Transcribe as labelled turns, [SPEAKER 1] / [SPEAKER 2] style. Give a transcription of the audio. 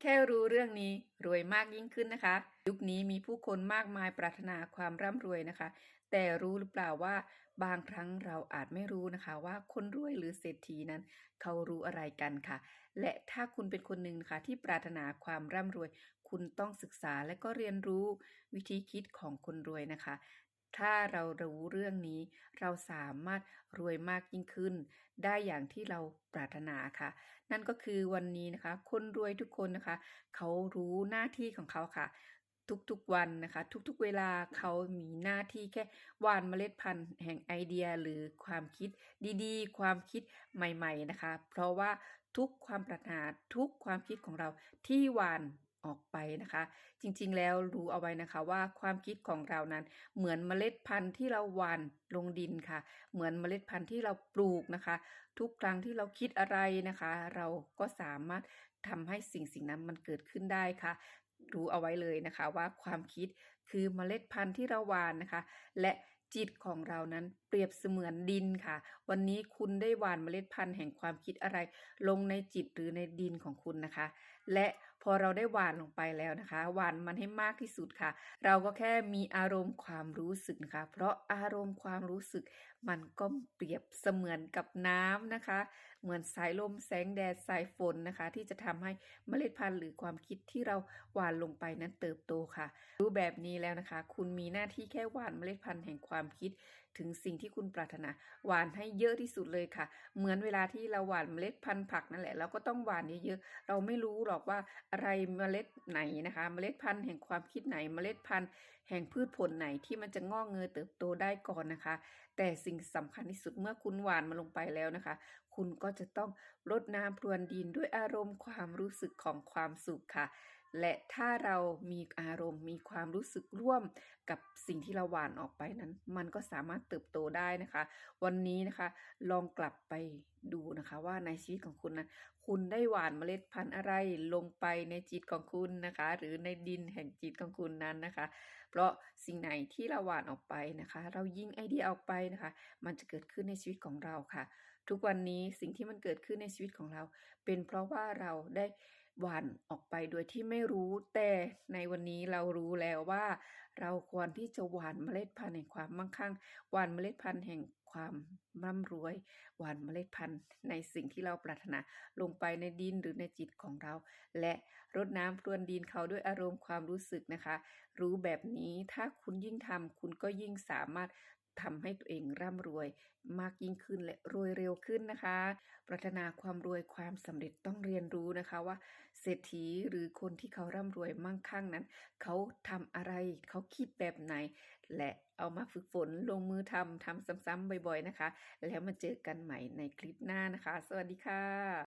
[SPEAKER 1] แค่รู้เรื่องนี้รวยมากยิ่งขึ้นนะคะ ยุคนี้มีผู้คนมากมายปรารถนาความร่ำรวยนะคะ แต่รู้หรือเปล่าว่าบางครั้งเราอาจไม่รู้นะคะ ว่าคนรวยหรือเศรษฐีนั้น เขารู้อะไรกันค่ะ และถ้าคุณเป็นคนหนึ่งนะคะที่ปรารถนาความร่ำรวย คุณต้องศึกษาและก็เรียนรู้วิธีคิดของคนรวยนะคะ ถ้าเรารู้เรื่องนี้ เราสามารถรวยมากยิ่งขึ้น ได้อย่างที่เราปรารถนาค่ะ นั่นก็คือวันนี้นะคะ คนรวยทุกคนนะคะ เขารู้หน้าที่ของเขาค่ะ ทุกๆวันนะคะ ทุกๆเวลาเขามีหน้าที่แค่วานเมล็ดพันธุ์แห่งไอเดียหรือความคิดดีๆ ความคิดใหม่ ๆนะคะ เพราะว่าทุกความปรารถนาทุกความคิดของเราที่วาน ออกไปนะคะ จริงๆแล้วรู้เอาไว้นะคะว่าความคิดของเรานั้น เหมือนเมล็ดพันธุ์ที่เราหว่านลงดินค่ะ เหมือนเมล็ดพันธุ์ที่เราปลูกนะคะ ทุกครั้งที่เราคิดอะไรนะคะ เราก็สามารถทำให้สิ่งสิ่งนั้นมันเกิดขึ้นได้ค่ะ รู้เอาไว้เลยนะคะว่าความคิดคือเมล็ดพันธุ์ที่เราหว่านนะคะ และจิตของเรานั้นเปรียบเสมือนดินค่ะ วันนี้คุณได้หว่านเมล็ดพันธุ์แห่งความคิดอะไร ลงในจิตหรือในดินของคุณนะคะ และ อเราได้หวานลงไปแล้วนะคะ หว่านมันให้มากที่สุดค่ะ เราก็แค่มีอารมณ์ความรู้สึกนะคะ เพราะอารมณ์ความรู้สึก มันก็เปรียบเสมือนกับน้ำนะคะ เหมือนสายลมแสงแดดสายฝนนะคะ ที่จะทำให้เมล็ดพันธุ์หรือความคิดที่เราหว่านลงไปนั้นเติบโตค่ะรู้แบบนี้แล้วนะคะ คุณมีหน้าที่แค่หว่านเมล็ดพันธุ์แห่งความคิดถึงสิ่งที่คุณปรารถนา หว่านให้เยอะที่สุดเลยค่ะ เหมือนเวลาที่เราหว่านเมล็ดพันธุ์ผักนั่นแหละเราก็ต้องหว่านเยอะๆเราไม่รู้หรอกว่าอะไรเมล็ดไหนนะคะ เมล็ดพันธุ์แห่งความคิดไหน เมล็ดพันธุ์แห่งพืชผลไหนที่มันจะงอกเงยเติบโตได้ก่อนนะคะ แต่สิ่งสำคัญที่สุดเมื่อคุณหวานมาลงไปแล้วนะคะ คุณก็จะต้องรดน้ำพรวนดินด้วยอารมณ์ความรู้สึกของความสุขค่ะและถ้าเรามีอารมณ์มีความรู้สึกร่วมกับสิ่งที่เราหวานออกไปนั้น มันก็สามารถเติบโตได้นะคะ วันนี้นะคะลองกลับไปดูนะคะว่าในชีวิตของคุณนะคุณได้หว่านเมล็ดพันธุ์อะไรลงไปในจิตของคุณนะคะ หรือในดินแห่งจิตของคุณนั้นนะคะ เพราะสิ่งไหนที่เราหว่านออกไปนะคะ เรายิงไอเดียออกไปนะคะ มันจะเกิดขึ้นในชีวิตของเราค่ะ ทุกวันนี้สิ่งที่มันเกิดขึ้นในชีวิตของเรา เป็นเพราะว่าเราได้ หวานออกไปโดยที่ไม่รู้ แต่ในวันนี้เรารู้แล้วว่า เราควรที่จะหวานเมล็ดพันธุ์แห่งความมั่งคั่ง หวานเมล็ดพันธุ์แห่งความร่ำรวย หวานเมล็ดพันธุ์ในสิ่งที่เราปรารถนาลงไปในดินหรือในจิตของเรา และรดน้ำพรวนดินเขาด้วยอารมณ์ความรู้สึกนะคะ รู้แบบนี้ถ้าคุณยิ่งทำคุณก็ยิ่งสามารถ ทำให้ตัวเองร่ำรวยมากยิ่งขึ้นและรวยเร็วขึ้นนะคะ ปรารถนาความรวยความสำเร็จต้องเรียนรู้นะคะว่า เศรษฐีหรือคนที่เขาร่ำรวยมั่งคั่งนั้น เขาทำอะไรเขาคิดแบบไหน และเอามาฝึกฝนลงมือทำทำซ้ำๆบ่อยๆนะคะ แล้วมาเจอกันใหม่ในคลิปหน้านะคะ สวัสดีค่ะ